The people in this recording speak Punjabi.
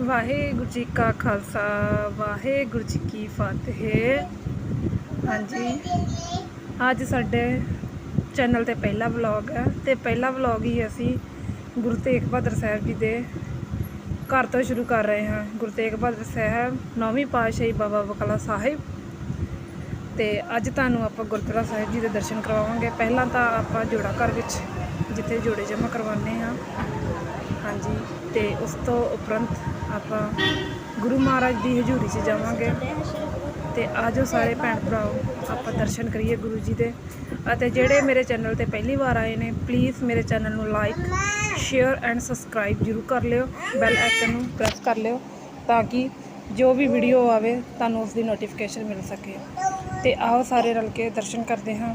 ਵਾਹਿਗੁਰੂ ਜੀ ਕਾ ਖਾਲਸਾ ਵਾਹਿਗੁਰੂ ਜੀ ਕੀ ਫਤਿਹ। ਹਾਂਜੀ। ਅੱਜ ਸਾਡੇ ਚੈਨਲ ਤੇ ਪਹਿਲਾ ਵਲੌਗ ਹੈ ਤੇ ਪਹਿਲਾ ਵਲੌਗ ਹੀ ਅਸੀਂ ਗੁਰੂ ਤੇਗ ਬਹਾਦਰ ਸਾਹਿਬ ਜੀ ਦੇ ਘਰ ਤੋਂ ਸ਼ੁਰੂ ਕਰ ਰਹੇ ਹਾਂ। ਗੁਰੂ ਤੇਗ ਬਹਾਦਰ ਸਾਹਿਬ ਨੌਵੀਂ ਪਾਤਸ਼ਾਹੀ ਬਾਬਾ ਬਕਾਲਾ ਸਾਹਿਬ। ਤੇ ਅੱਜ ਤੁਹਾਨੂੰ ਆਪਾਂ ਗੁਰਦੁਆਰਾ ਸਾਹਿਬ ਜੀ ਦੇ ਦਰਸ਼ਨ ਕਰਵਾਵਾਂਗੇ। ਪਹਿਲਾਂ ਤਾਂ ਆਪਾਂ ਜੋੜਾ ਘਰ ਵਿੱਚ ਜਿੱਥੇ ਜੋੜੇ ਜਮ੍ਹਾਂ ਕਰਵਾਉਂਦੇ ਹਾਂ। ਹਾਂਜੀ, ਤੇ ਉਸ ਤੋਂ ਉਪਰੰਤ ਆਪਾਂ ਗੁਰੂ ਮਹਾਰਾਜ ਦੀ ਹਜ਼ੂਰੀ 'ਚ ਜਾਵਾਂਗੇ। ਤੇ ਆਜੋ ਸਾਰੇ ਭੈਣ ਭਰਾਓ, ਆਪਾਂ ਦਰਸ਼ਨ ਕਰੀਏ ਗੁਰੂ ਜੀ ਦੇ। ਅਤੇ ਜਿਹੜੇ ਮੇਰੇ ਚੈਨਲ ਤੇ ਪਹਿਲੀ ਵਾਰ ਆਏ ਨੇ ਪਲੀਜ਼ ਮੇਰੇ ਚੈਨਲ ਨੂੰ ਲਾਈਕ ਸ਼ੇਅਰ ਐਂਡ ਸਬਸਕ੍ਰਾਈਬ ਜਰੂਰ ਕਰ ਲਿਓ। ਬੈਲ ਆਈਕਨ ਨੂੰ ਪ੍ਰੈਸ ਕਰ ਲਿਓ ਤਾਂ ਕਿ ਜੋ ਵੀ ਵੀਡੀਓ ਆਵੇ, ਤੁਹਾਨੂੰ ਉਸ ਦੀ ਨੋਟੀਫਿਕੇਸ਼ਨ ਮਿਲ ਸਕੇ। ਤੇ ਆਓ ਸਾਰੇ ਰਲ ਕੇ ਦਰਸ਼ਨ ਕਰਦੇ ਹਾਂ।